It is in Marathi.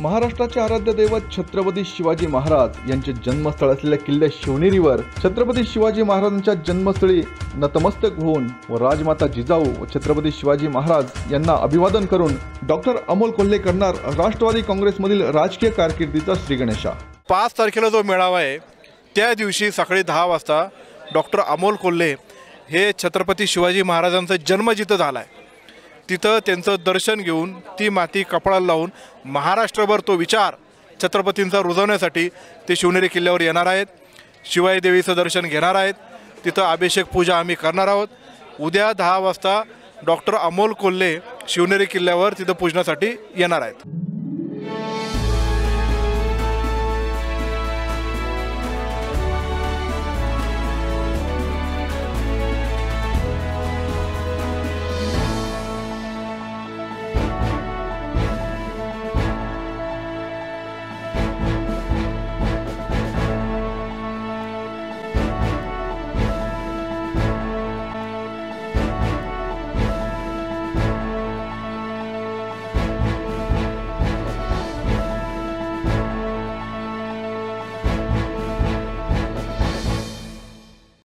महाराष्ट्राचे आराध्य दैवत छत्रपती शिवाजी महाराज यांचे जन्मस्थळ असलेल्या किल्ले शिवनेरीवर छत्रपती शिवाजी महाराजांच्या जन्मस्थळी नतमस्तक होऊन व राजमाता जिजाऊ व छत्रपती शिवाजी महाराज यांना अभिवादन करून डॉक्टर अमोल कोल्हे करणार राष्ट्रवादी काँग्रेसमधील राजकीय कारकिर्दीचा श्रीगणेशा पाच तारखेला जो मेळावा आहे त्या दिवशी सकाळी दहा वाजता डॉक्टर अमोल कोल्हे हे छत्रपती शिवाजी महाराजांचा जन्म जिथं झाला आहे तिथं त्यांचं दर्शन घेऊन ती माती कपाळाला लावून महाराष्ट्रभर तो विचार छत्रपतींचा रुजवण्यासाठी ते शिवनेरी किल्ल्यावर येणार आहेत. शिवाई देवीचं दर्शन घेणार आहेत. तिथं अभिषेक पूजा आम्ही करणार आहोत. उद्या दहा वाजता डॉक्टर अमोल कोल्हे शिवनेरी किल्ल्यावर तिथं पूजनासाठी येणार आहेत.